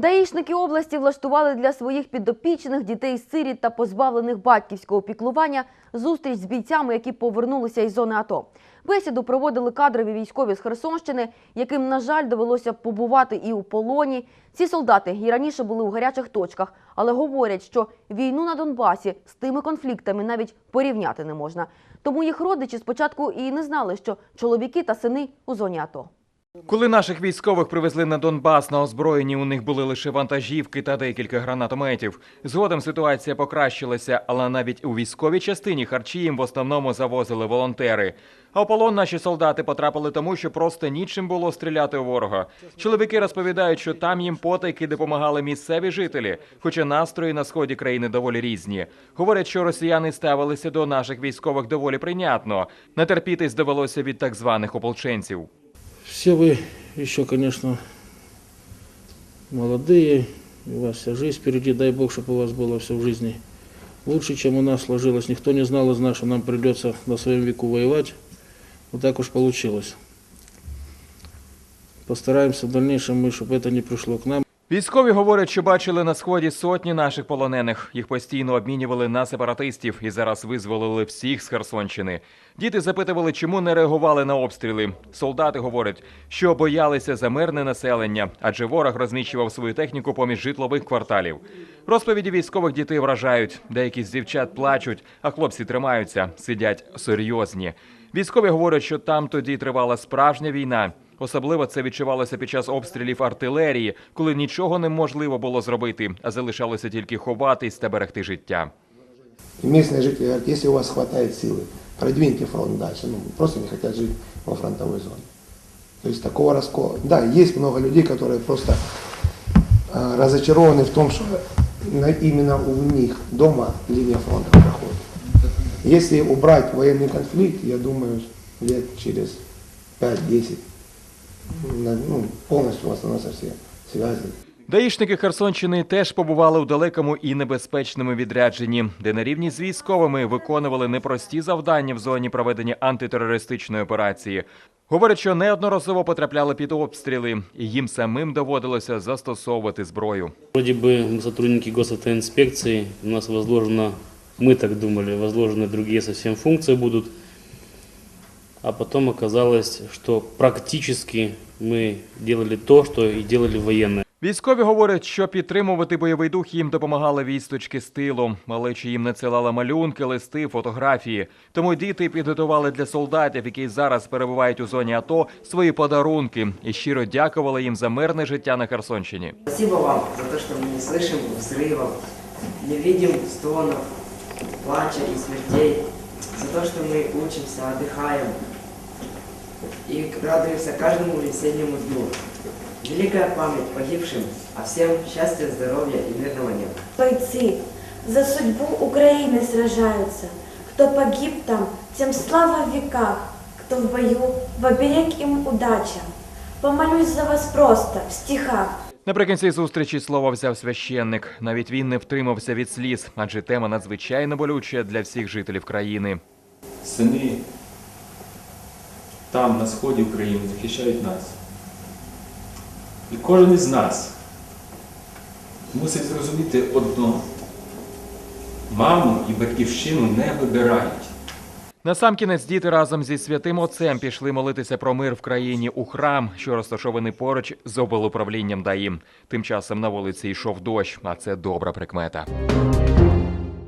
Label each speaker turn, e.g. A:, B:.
A: Даїшники області влаштували для своїх підопічних дітей сиріт та позбавлених батьківського піклування зустріч з бійцями, які повернулися із зони АТО. Бесіду проводили кадрові військові з Херсонщини, яким, на жаль, довелося побувати і у полоні. Ці солдати і раніше були у гарячих точках, але говорять, що війну на Донбасі з тими конфліктами навіть порівняти не можна. Тому їх родичі спочатку і не знали, що чоловіки та сини у зоні АТО.
B: Коли наших військових привезли на Донбас на озброєнні, у них були лише вантажівки та декілька гранатометів. Згодом ситуація покращилася, але навіть у військовій частині харчі їм в основному завозили волонтери. А в полон наші солдати потрапили тому, що просто нічим було стріляти у ворога. Чоловіки розповідають, що там їм потайки допомагали місцеві жителі, хоча настрої на сході країни доволі різні. Говорять, що росіяни ставилися до наших військових доволі прийнятно. Натерпітись довелося від так званих ополченців.
C: Все вы еще, конечно, молодые, у вас вся жизнь впереди, дай Бог, чтобы у вас было все в жизни лучше, чем у нас сложилось. Никто не знал из нас, что нам придется на своем веку воевать. Вот так уж получилось. Постараемся в дальнейшем, чтобы это не пришло к нам.
B: Військові говорять, що бачили на сході сотні наших полонених. Їх постійно обмінювали на сепаратистів і зараз визволили всіх з Херсонщини. Діти запитували, чому не реагували на обстріли. Солдати говорять, що боялися за мирне населення, адже ворог розміщував свою техніку поміж житлових кварталів. Розповіді військових дітей вражають. Деякі з дівчат плачуть, а хлопці тримаються, сидять серйозні. Військові говорять, що там тоді тривала справжня війна. Особливо це відчувалося під час обстрілів артилерії, коли нічого неможливо було зробити, а залишалося тільки ховатись та берегти життя.
D: И местные жители говорят, если у вас хватает силы, продвиньте фронт дальше. Ну, просто не хотят жить во фронтовой зоне. То есть такого раскола. Да, есть много людей, которые просто э, разочарованы в том, что на- именно у них дома линия фронта проходит. Если убрать военный конфликт, я думаю, лет через 5-10 на- ну, полностью восстановятся все связи.
B: Даїшники Херсонщини теж побували у далекому і небезпечному відрядженні, де на рівні з військовими виконували непрості завдання в зоні проведення антитерористичної операції. Говорять, що неодноразово потрапляли під обстріли, і їм самим доводилося застосовувати зброю.
E: Вроде бы мы сотрудники госавтоинспекции, у нас возложено, мы так думали, возложены другие совсем функции будут. А потом оказалось, что практически мы делали то, что и делали военные.
B: Військові говорять, що підтримувати бойовий дух їм допомагали вісточки з тилу. Малечі їм надсилала малюнки, листи, фотографії. Тому діти підготували для солдатів, які зараз перебувають у зоні АТО, свої подарунки і щиро дякували їм за мирне життя на Херсонщині.
F: Спасибо вам за то, что мы не слышим взрывов, не видим стонов, плача и смертей, за то, что мы учимся, отдыхаем и радуемся каждому весеннему дню. Великая память погибшим, а всем счастья, здоровья и мирного неба.
G: Бойцы за судьбу Украины сражаются. Кто погиб там, тем слава в веках. Кто в бою, в оберег им удача. Помолюсь за вас просто, в стихах.
B: Наприкінці зустрічі слово взяв священник. Навіть він не втримався від сліз, адже тема надзвичайно болюча для всіх жителів країни.
H: сини там, на сході України, захищають нас. І кожен із нас мусить зрозуміти одно. Маму і батьківщину не вибирають.
B: Насамкінець діти разом зі святим отцем пішли молитися про мир в країні у храм, що розташований поруч з облуправлінням ДАІ. Тим часом на вулиці йшов дощ, а це добра прикмета.